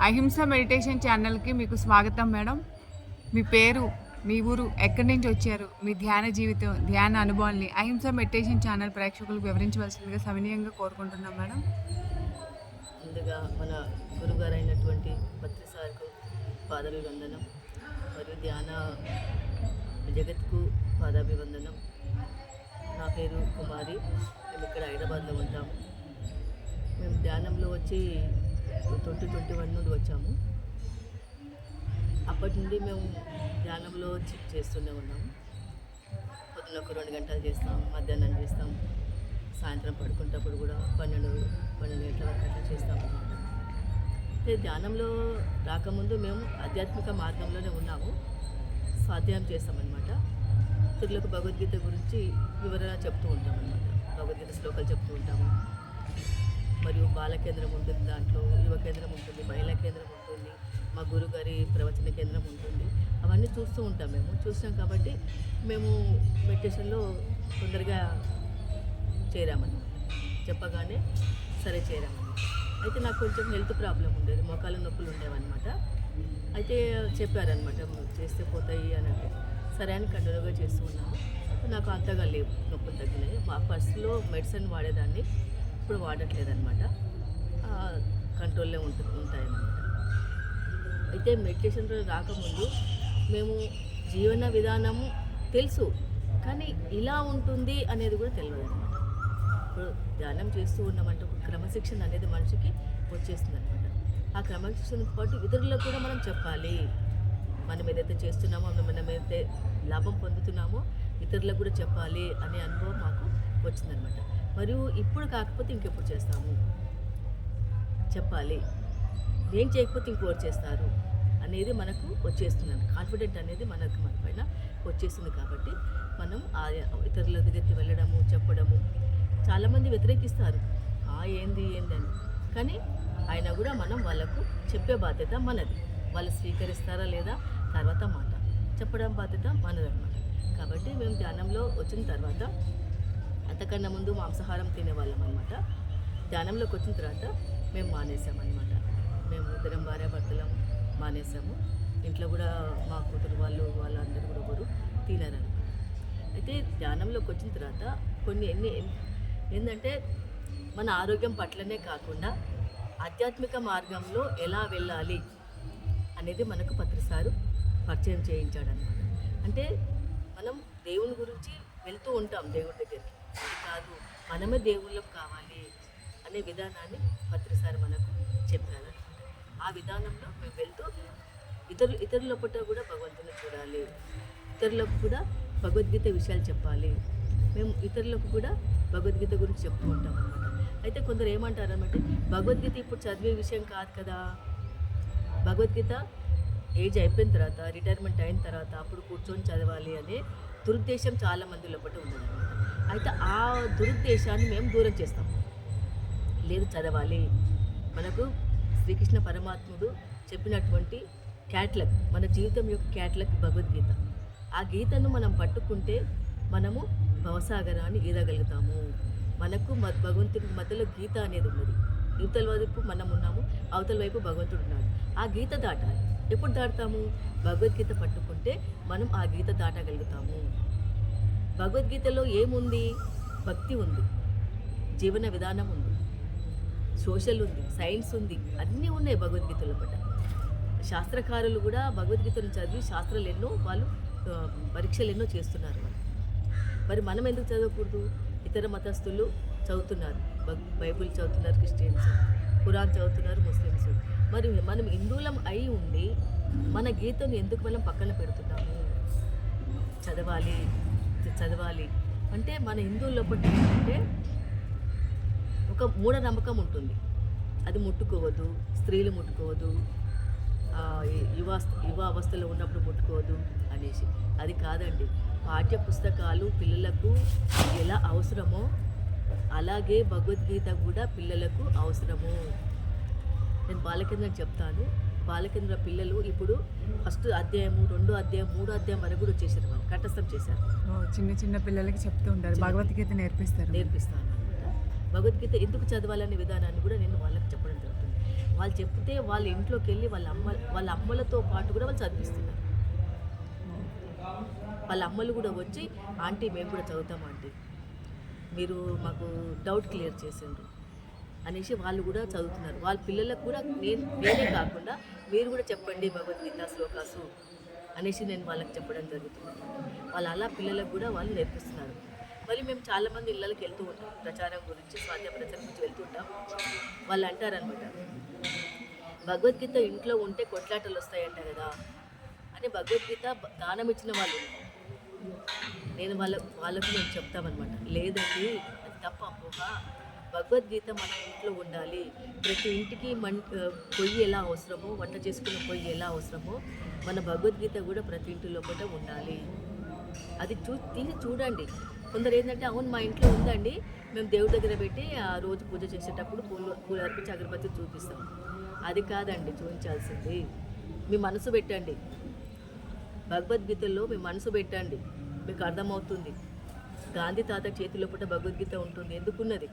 అహింస మెడిటేషన్ ఛానల్కి మీకు స్వాగతం మేడం. మీ పేరు మీ ఊరు ఎక్కడి నుంచి వచ్చారు? మీ ధ్యాన జీవితం ధ్యాన అనుభవాల్ని అహింస మెడిటేషన్ ఛానల్ ప్రేక్షకులకు వివరించవలసిందిగా సవినీయంగా కోరుకుంటున్నాం మేడం. ముందుగా మన గురుగారైనటువంటి అయినటువంటి సార్కు పాదాభివందనం మరియు ధ్యాన జగత్కు పాదాభివందనం. నా పేరు కుమారి. మేము ఇక్కడ హైదరాబాద్లో ఉంటాము. మేము ధ్యానంలో వచ్చి ట్వంటీ ట్వంటీ వన్ నుండి వచ్చాము. అప్పటి నుండి మేము ధ్యానంలో చేస్తూనే ఉన్నాము పొద్దున ఒక రెండు గంటలు చేస్తాం మధ్యాహ్నం చేస్తాం సాయంత్రం పడుకునేటప్పుడు కూడా పన్నెండు పన్నెండు గంటల వరకు అట్లా చేస్తాం అన్నమాట. ధ్యానంలో రాకముందు మేము ఆధ్యాత్మిక మార్గంలోనే ఉన్నాము. స్వాధ్యాయం చేస్తామన్నమాట. ఇతరులకు భగవద్గీత గురించి వివరణ చెప్తూ ఉంటామన్నమాట. భగవద్గీత శ్లోకాలు చెప్తూ ఉంటాము. మరియు బాల కేంద్రం ఉంటుంది దాంట్లో యువ కేంద్రం ఉంటుంది మహిళా కేంద్రం ఉంటుంది మా గురుగారి ప్రవచన కేంద్రం ఉంటుంది. అవన్నీ చూస్తూ ఉంటాం మేము. చూస్తాం కాబట్టి మేము మెడిటేషన్లో తొందరగా చేరామన్నమాట. చెప్పగానే సరే చేరామని అయితే నాకు కొంచెం హెల్త్ ప్రాబ్లం ఉండేది మోకాలు నొప్పులు ఉండేవన్నమాట. అయితే చెప్పారనమాట చేస్తే పోతాయి అని అంటే సరే అని కంటిన్యూగా చేస్తూ ఉన్నాను నాకు అంతగా లేవు నొప్పులు తగ్గినాయి. మా ఫస్ట్లో మెడిసిన్ వాడేదాన్ని. ఇప్పుడు వాడట్లేదనమాట కంట్రోల్లో ఉంటు ఉంటాయన్నమాట. అయితే మెడిటేషన్ రాకముందు మేము జీవన విధానము తెలుసు కానీ ఇలా ఉంటుంది అనేది కూడా తెలియదు అనమాట ఇప్పుడు ధ్యానం చేస్తూ ఉన్నామంటే ఒక క్రమశిక్షణ అనేది మనిషికి వచ్చేస్తుంది అనమాట ఆ క్రమశిక్షణతో పాటు ఇతరులకు కూడా మనం చెప్పాలి. మనం ఏదైతే చేస్తున్నామో మనం ఏదైతే లాభం పొందుతున్నామో ఇతరులకు కూడా చెప్పాలి అనే అనుభవం మాకు వచ్చిందనమాట మరియు ఇప్పుడు కాకపోతే ఇంకెప్పుడు చేస్తాము? చెప్పాలి. నేను చేయకపోతే ఇంకోటి చేస్తారు అనేది మనకు వచ్చేస్తుంది కాన్ఫిడెంట్ అనేది మనకు మన పైన వచ్చేస్తుంది కాబట్టి మనం ఆ ఇతరుల దగ్గరికి వెళ్ళడము చెప్పడము చాలామంది వ్యతిరేకిస్తారు. ఆ ఏంది అని. కానీ అయినా కూడా మనం వాళ్ళకు చెప్పే బాధ్యత మనది. వాళ్ళు స్వీకరిస్తారా లేదా? తర్వాత మాట. చెప్పడం బాధ్యత మనదన్నమాట. కాబట్టి మేము ధ్యానంలో వచ్చిన తర్వాత అంతకన్నా ముందు మాంసాహారం తినేవాళ్ళం అనమాట ధ్యానంలోకి వచ్చిన తర్వాత మేము మానేసామన్నమాట మేము ఇద్దరం భార్య భర్తలం మానేసాము. ఇంట్లో కూడా మా కూతురు వాళ్ళు వాళ్ళందరూ కూడా ఒకరు తినరనమాట అయితే ధ్యానంలోకి వచ్చిన తర్వాత కొన్ని ఎన్ని ఏంటంటే మన ఆరోగ్యం పట్లనే కాకుండా ఆధ్యాత్మిక మార్గంలో ఎలా వెళ్ళాలి అనేది మనకు పత్రిసారు పరిచయం చేయించాడనమాట అంటే మనం దేవుని గురించి వెళ్తూ ఉంటాం దేవుడి దగ్గరికి. కాదు మనమే దేవుళ్ళకు కావాలి అనే విధానాన్ని పత్రిసారి మనకు చెప్పారనమాట ఆ విధానంలో మేము వెళ్తూ ఇతరులు ఇతరుల పుట్ట కూడా భగవంతుని చూడాలి. ఇతరులకు కూడా భగవద్గీత విషయాలు చెప్పాలి. మేము ఇతరులకు కూడా భగవద్గీత గురించి చెప్తూ ఉంటాం అనమాట అయితే కొందరు ఏమంటారు అనమాట భగవద్గీత ఇప్పుడు చదివే విషయం కాదు కదా. భగవద్గీత ఏజ్ అయిపోయిన తర్వాత రిటైర్మెంట్ అయిన తర్వాత అప్పుడు కూర్చొని చదవాలి అనే దురుద్దేశం చాలా మంది లోపల ఉందన్నమాట అయితే ఆ దురుద్దేశాన్ని మేము దూరం చేస్తాం. లేదు చదవాలి. మనకు శ్రీకృష్ణ పరమాత్ముడు చెప్పినటువంటి క్యాట్లక్ మన జీవితం యొక్క క్యాట్లక్ భగవద్గీత. ఆ గీతను మనం పట్టుకుంటే మనము భవసాగరాన్ని ఈదగలుగుతాము. మనకు మద్ భగవంతుడి మధ్యలో గీత అనేది ఉన్నది. యువతల వైపు మనం ఉన్నాము అవతల వైపు భగవంతుడు ఉన్నాడు. ఆ గీత దాటాలి. ఎప్పుడు దాటుతాము? భగవద్గీత పట్టుకుంటే మనం ఆ గీత దాటగలుగుతాము. భగవద్గీతలో ఏముంది? భక్తి ఉంది. జీవన విధానం ఉంది. సోషల్ ఉంది. సైన్స్ ఉంది. అన్నీ ఉన్నాయి భగవద్గీతలో పట్ల శాస్త్రకారులు కూడా భగవద్గీతను చదివి శాస్త్రాలు ఎన్నో వాళ్ళు పరీక్షలు ఎన్నో చేస్తున్నారు మరి మనం ఎందుకు చదవకూడదు? ఇతర మతస్థులు చదువుతున్నారు. బ- బైబిల్ చదువుతున్నారు క్రిస్టియన్స్ ఖురాన్ చదువుతున్నారు ముస్లిమ్స్. మరి మనం హిందువులం అయి ఉండి మన గీతను ఎందుకు మనం పక్కన పెడుతున్నాము? చదవాలి. చదవాలి. అంటే మన హిందువుల ఒకటి ఏంటంటే ఒక మూఢనమ్మకం ఉంటుంది. అది ముట్టుకోవద్దు స్త్రీలు ముట్టుకోవద్దు యువ యువ అవస్థలో ఉన్నప్పుడు ముట్టుకోవద్దు అనేసి. అది కాదండి. పాఠ్య పుస్తకాలు పిల్లలకు ఎలా అవసరమో అలాగే భగవద్గీత కూడా పిల్లలకు అవసరము. నేను బాలకేంద్రం చెప్తాను. బాలకేంద్ర పిల్లలు ఇప్పుడు ఫస్ట్ అధ్యాయము రెండో అధ్యాయం మూడో అధ్యాయం వరకు కూడా వచ్చేసారు వాళ్ళు కంఠస్థం చేశారు. చిన్న చిన్న పిల్లలకి చెప్తూ ఉంటారు. భగవద్గీత నేర్పిస్తారు. నేర్పిస్తాను భగవద్గీత ఎందుకు చదవాలనే విధానాన్ని కూడా నేను వాళ్ళకి చెప్పడం జరుగుతుంది. వాళ్ళు చెప్తే వాళ్ళ ఇంట్లోకి వెళ్ళి వాళ్ళ అమ్మ వాళ్ళ అమ్మలతో పాటు కూడా వాళ్ళు చదివిస్తున్నారు. వాళ్ళ అమ్మలు కూడా వచ్చి ఆంటీ మేము కూడా చదువుతాం ఆంటీ. మీరు మాకు డౌట్ క్లియర్ చేసిండ్రు. అనేసి వాళ్ళు కూడా చదువుతున్నారు. వాళ్ళ పిల్లలకు కూడా నేను నేనే కాకుండా మీరు కూడా చెప్పండి భగవద్గీత శ్లోకాసు అనేసి నేను వాళ్ళకి చెప్పడం జరుగుతుంది. వాళ్ళు అలా పిల్లలకు కూడా వాళ్ళు నేర్పిస్తున్నారు. మళ్ళీ మేము చాలామంది ఇళ్ళకి వెళ్తూ ఉంటాం. ప్రచారం గురించి స్వాధ్యాయ ప్రచారం గురించి వెళ్తూ ఉంటాం. వాళ్ళు అంటారనమాట భగవద్గీత ఇంట్లో ఉంటే కొట్లాటలు వస్తాయంట కదా అని భగవద్గీత దానం ఇచ్చిన వాళ్ళు. నేను వాళ్ళ వాళ్ళకు మేము చెప్తామన్నమాట. లేదండి అది తప్ప అపోహ భగవద్గీత మన ఇంట్లో ఉండాలి. ప్రతి ఇంటికి మన్ పొయ్యి ఎలా అవసరమో వంట చేసుకున్న పొయ్యి ఎలా అవసరమో మన భగవద్గీత కూడా ప్రతి ఇంటిలో కూడా ఉండాలి. అది చూ తీసి చూడండి. కొందరు ఏంటంటే అవును మా ఇంట్లో ఉందండి. మేము దేవుడి దగ్గర పెట్టి ఆ రోజు పూజ చేసేటప్పుడు పూలు పూలు అర్పించి అగరబత్తి చూపిస్తాం. అది కాదండి చూపించాల్సింది. మీ మనసు పెట్టండి. భగవద్గీతలో మీ మనసు పెట్టండి. మీకు అర్థమవుతుంది. గాంధీ తాత చేతిలో పుట్ట భగవద్గీత ఉంటుంది. ఎందుకున్నది?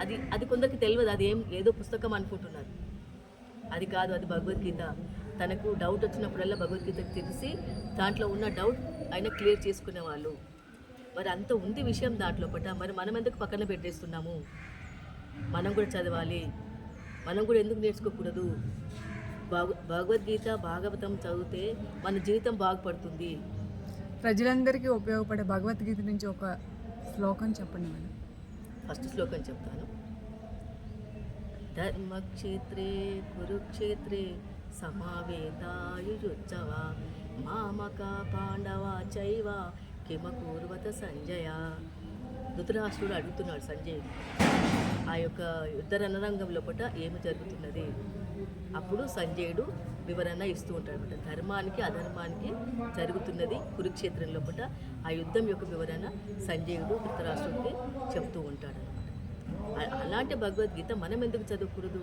అది అది కొందరికి తెలియదు అది ఏం ఏదో పుస్తకం అనుకుంటున్నారు. అది కాదు అది భగవద్గీత. తనకు డౌట్ వచ్చినప్పుడల్లా భగవద్గీత తెలిసి దాంట్లో ఉన్న డౌట్ ఆయన క్లియర్ చేసుకునే వాళ్ళు మరి అంత ఉంది విషయం దాంట్లో పట మరి మనం ఎందుకు పక్కన పెట్టేస్తున్నాము? మనం కూడా చదవాలి. మనం కూడా ఎందుకు నేర్చుకోకూడదు? భగ భగవద్గీత భాగవతం చదివితే మన జీవితం బాగుపడుతుంది. ప్రజలందరికీ ఉపయోగపడే భగవద్గీత నుంచి ఒక శ్లోకం చెప్పండి మేడం. ఫస్ట్ శ్లోకం చెప్తాను. ధర్మక్షేత్రే కురుక్షేత్రే సమావేతాయుజుత్సవ మామక పాండవ చైవ కిమకూర్వత సంజయ. ధృతరాష్ట్రుడు అడుగుతున్నాడు సంజయ్ ఆ యొక్క యుద్ధ రణరంగంలో పట ఏమి జరుగుతున్నది? అప్పుడు సంజయుడు వివరణ ఇస్తూ ఉంటాడు అనమాట. ధర్మానికి అధర్మానికి జరుగుతున్నది కురుక్షేత్రం లోపల ఆ యుద్ధం యొక్క వివరణ సంజయుడు ధృతరాష్ట్రుడికి చెప్తూ ఉంటాడు అనమాట. అలాంటి భగవద్గీత మనం ఎందుకు చదవకూడదు?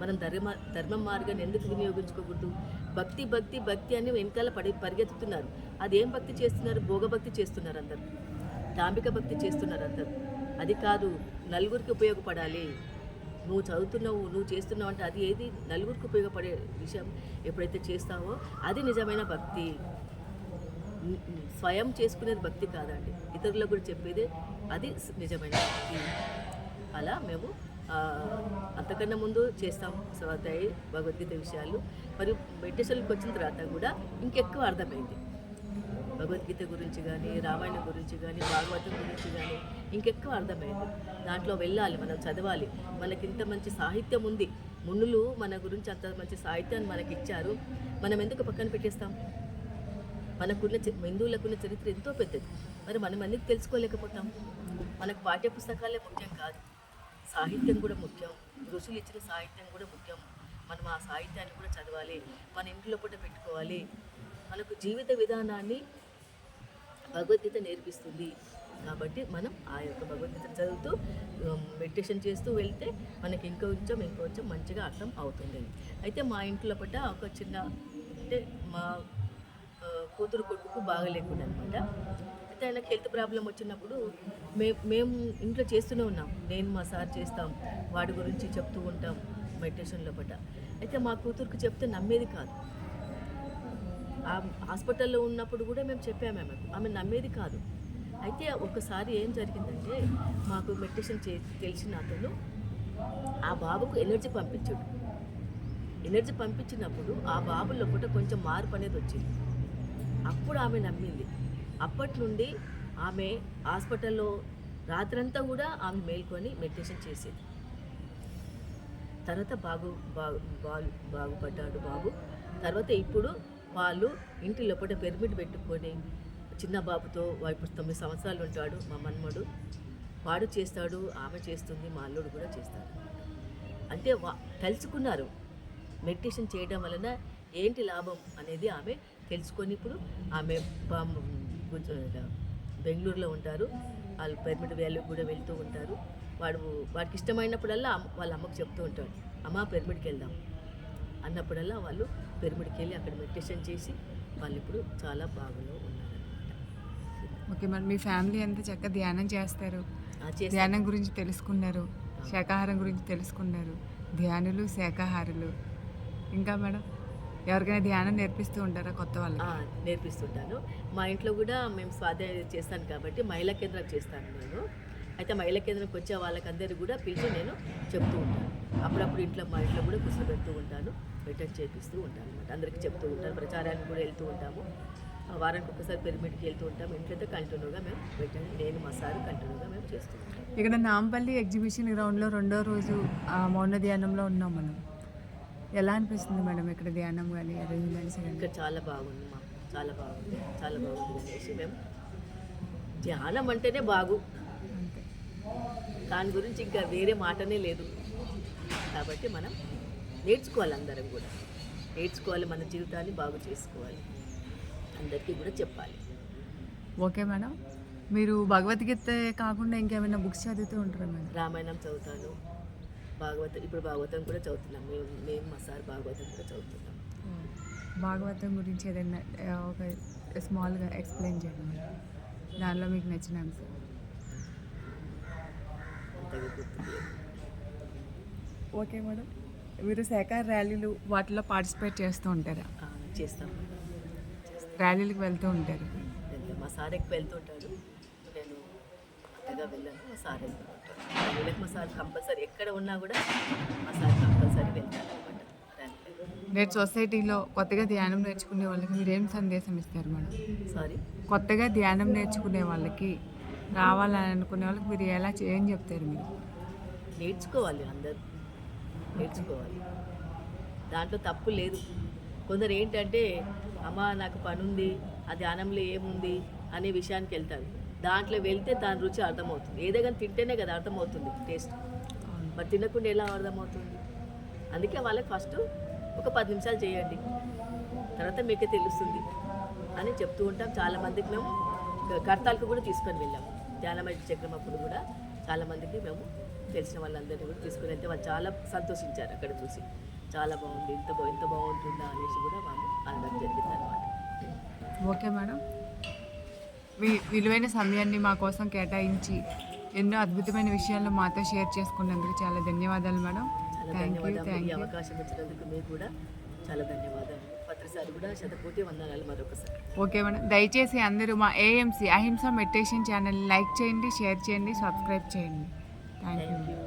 మనం ధర్మ ధర్మ మార్గాన్ని ఎందుకు వినియోగించుకోకూడదు? భక్తి భక్తి భక్తి అని వెనకాల పడి పరిగెత్తుతున్నారు. అదేం భక్తి చేస్తున్నారు? భోగభక్తి చేస్తున్నారు అందరు. దాంబిక భక్తి చేస్తున్నారు అందరు. అది కాదు నలుగురికి ఉపయోగపడాలి. నువ్వు చదువుతున్నావు నువ్వు చేస్తున్నావు అంటే అది ఏది? నలుగురికి ఉపయోగపడే విషయం ఎప్పుడైతే చేస్తావో అది నిజమైన భక్తి. స్వయం చేసుకునేది భక్తి కాదండి. ఇతరులకు కూడా చెప్పేది అది నిజమైన భక్తి. అలా మేము అంతకన్నా ముందు చేస్తాం స్వాధ్యాయ భగవద్గీత విషయాలు. మరియు మెడిటేషన్కి వచ్చిన తర్వాత కూడా ఇంకెక్కువ అర్థమైంది. భగవద్గీత గురించి కానీ రామాయణం గురించి కానీ భాగవతం గురించి కానీ ఇంకెక్కువ అర్థమైంది. దాంట్లో వెళ్ళాలి మనం చదవాలి. మనకి ఇంత మంచి సాహిత్యం ఉంది. మునులు మన గురించి అంత మంచి సాహిత్యాన్ని మనకి ఇచ్చారు మనం ఎందుకు పక్కన పెట్టేస్తాం? మనకున్న హిందువులకున్న చరిత్ర ఎంతో పెద్దది. మరి మనం ఎందుకు తెలుసుకోలేకపోతాం? మనకు పాఠ్య పుస్తకాలే ముఖ్యం కాదు. సాహిత్యం కూడా ముఖ్యం. ఋషులు ఇచ్చిన సాహిత్యం కూడా ముఖ్యం. మనం ఆ సాహిత్యాన్ని కూడా చదవాలి. మన ఇంట్లో పూట పెట్టుకోవాలి. మనకు జీవిత విధానాన్ని భగవద్గీత నేర్పిస్తుంది. కాబట్టి మనం ఆ యొక్క భగవద్గీత చదువుతూ మెడిటేషన్ చేస్తూ వెళ్తే మనకి ఇంకొంచెం ఇంకొంచెం మంచిగా అర్థం అవుతుంది. అయితే మా ఇంట్లో పట్ట ఒక చిన్న అంటే మా కూతురు కొడుకు బాగలేకుండా అనమాట అయితే ఆయనకు హెల్త్ ప్రాబ్లం వచ్చినప్పుడు మేము మేము ఇంట్లో చేస్తూనే ఉన్నాం. నేను మా సార్ చేస్తాం. వాడి గురించి చెప్తూ ఉంటాం మెడిటేషన్లో పట్ట అయితే మా కూతురుకు చెప్తే నమ్మేది కాదు. ఆ హాస్పిటల్లో ఉన్నప్పుడు కూడా మేము చెప్పాము ఆమెకు. ఆమె నమ్మేది కాదు. అయితే ఒకసారి ఏం జరిగిందంటే మాకు మెడిటేషన్ చే తెలిసిన అతను ఆ బాబుకు ఎనర్జీ పంపించాడు. ఎనర్జీ పంపించినప్పుడు ఆ బాబు లోపల కొంచెం మార్పు అనేది వచ్చింది. అప్పుడు ఆమె నమ్మింది. అప్పటి నుండి ఆమె హాస్పిటల్లో రాత్రంతా కూడా ఆమె మేల్కొని మెడిటేషన్ చేసేది. తర్వాత బాగు బాగు బాగుపడ్డాడు బాబు. తర్వాత ఇప్పుడు వాళ్ళు ఇంటి లోపల పెర్మిట్ పెట్టుకొని చిన్న బాబుతో ఇప్పుడు తొమ్మిది సంవత్సరాలు ఉంటాడు మా మన్మడు. వాడు చేస్తాడు ఆమె చేస్తుంది మా అల్లుడు కూడా చేస్తాడు. అంటే వా తెలుసుకున్నారు మెడిటేషన్ చేయడం వలన ఏంటి లాభం అనేది ఆమె తెలుసుకొని ఇప్పుడు ఆమె బా- బెంగళూరులో ఉంటారు. వాళ్ళు పెర్మిట్ వ్యాల్యూకి కూడా వెళ్తూ ఉంటారు. వాడు వాడికి ఇష్టమైనప్పుడల్లా వాళ్ళ అమ్మకు చెప్తూ ఉంటాడు. అమ్మ పిరమిడ్కి వెళ్దాం. అన్నప్పుడల్లా వాళ్ళు పిరమిడ్కి వెళ్ళి అక్కడ మెడిటేషన్ చేసి వాళ్ళు ఇప్పుడు చాలా బాగులో ఓకే మరి మీ ఫ్యామిలీ అంతా చక్కగా ధ్యానం చేస్తారు. ధ్యానం గురించి తెలుసుకున్నారు. శాకాహారం గురించి తెలుసుకున్నారు. ధ్యానులు శాకాహారులు. ఇంకా మేడం ఎవరికైనా ధ్యానం నేర్పిస్తూ ఉంటారా కొత్త వాళ్ళకి? ఆ, నేర్పిస్తుంటాను. మా ఇంట్లో కూడా మేము స్వాధ్యాయం చేస్తాను కాబట్టి మహిళా కేంద్రం చేస్తాను నేను. అయితే మహిళా కేంద్రంకి వచ్చే వాళ్ళకందరూ కూడా పిలిచి నేను చెప్తూ ఉంటాను. అప్పుడప్పుడు ఇంట్లో మా ఇంట్లో కూడా కూర్చోబెడుతూ ఉంటాను. రిటర్న్ చేపిస్తూ ఉంటాను అనమాట అందరికీ చెప్తూ ఉంటాను. ప్రచారానికి కూడా వెళ్తూ ఉంటాము. వారానికి ఒకసారి పిరమిడ్కి వెళ్తూ ఉంటాము ఇంట్లో కంటిన్యూగా మేము రిటర్న్ నేను మా సార్ కంటిన్యూగా మేము చేస్తూ ఉంటాం ఇక్కడ నాంపల్లి ఎగ్జిబిషన్ గ్రౌండ్లో రెండో రోజు ఆ, మౌన ధ్యానంలో ఉన్నాం మనం. ఎలా అనిపిస్తుంది మేడం ఇక్కడ ధ్యానం కానీ అరేంజ్మెంట్స్ ఇంకా చాలా బాగుంది మా చాలా బాగుంది చాలా బాగుంది అనేసి మేము ధ్యానం అంటేనే బాగు. దాని గురించి ఇంకా వేరే మాటనే లేదు. కాబట్టి మనం నేర్చుకోవాలి అందరం కూడా. నేర్చుకోవాలి మన జీవితాన్ని బాగు చేసుకోవాలి. అందరికీ కూడా చెప్పాలి. Okay madam. మీరు భగవద్గీత కాకుండా ఇంకేమైనా బుక్స్ చదువుతూ ఉంటారా మేడం? రామాయణం చదువుతాను. భాగవతం ఇప్పుడు భాగవతం కూడా చదువుతున్నాం. మేము మేము మా సార్ భాగవతం కూడా చదువుతున్నాం. భాగవతం గురించి ఏదైనా ఒక స్మాల్గా ఎక్స్ప్లెయిన్ చేయండి మేడం. దానిలో మీకు నచ్చిన అంశం. Okay madam. మీరు శాఖాహార ర్యాలీలు వాటిలో పార్టిసిపేట్ చేస్తూ ఉంటారా? చేస్తాం ర్యాలీలకు వెళ్తూ ఉంటారు. వెళ్తాం. మా సార్ ఎక్కువ వెళ్తుంటాడు నేను అంతగా వెళ్ళాను మా సార్ వెళ్తూ వీళ్ళకి మా సార్ కంపల్సరీ ఎక్కడ ఉన్నా కూడా మా సార్ కంపల్సరీ వెళ్తాను అనమాట నేటి సొసైటీలో కొత్తగా ధ్యానం నేర్చుకునే వాళ్ళకి మీరు ఏం సందేశం ఇస్తారు మేడం? సారీ? కొత్తగా ధ్యానం నేర్చుకునే వాళ్ళకి రావాలని అనుకునే వాళ్ళకి మీరు ఎలా ఏం చెప్తారు మీరు? నేర్చుకోవాలి అందరూ. నేర్చుకోవాలి. దాంట్లో తప్పు లేదు. కొందరు ఏంటంటే అమ్మ నాకు పని ఉంది ఆ ధ్యానంలో ఏముంది అనే విషయానికి వెళ్తారు. దాంట్లో వెళ్తే దాని రుచి అర్థమవుతుంది. ఏదైనా తింటేనే కదా అర్థమవుతుంది టేస్ట్. మరి తినకుండా ఎలా అర్థమవుతుంది? అందుకే వాళ్ళకి ఫస్ట్ ఒక పది నిమిషాలు చేయండి. తర్వాత మీకే తెలుస్తుంది అని చెప్తూ ఉంటాం. చాలామందికి మేము కర్తాలకు కూడా తీసుకొని వెళ్ళాము ధ్యానమైన చక్రం అప్పుడు కూడా చాలామందికి మేము తెలిసిన వాళ్ళందరినీ కూడా తీసుకుని వెళ్తే వాళ్ళు చాలా సంతోషించారు అక్కడ చూసి. చాలా బాగుంది ఇంత ఇంత బాగుంటుందా అనేసి కూడా వాళ్ళు అనడం జరిగింది అనమాట ఓకే మేడం. మీ విలువైన సమయాన్ని మా కోసం కేటాయించి ఎన్నో అద్భుతమైన విషయాలను మాతో షేర్ చేసుకున్నందుకు చాలా ధన్యవాదాలు madam. Thank you thank you అవకాశం ఇచ్చినందుకు మీకు కూడా చాలా ధన్యవాదాలు. పత్రిసారి కూడా శతకోటి వందనాలు మరొకసారి. Okay madam. దయచేసి అందరూ మా AMC Ahimsa meditation channel like చేయండి షేర్ చేయండి సబ్స్క్రైబ్ చేయండి. Thank you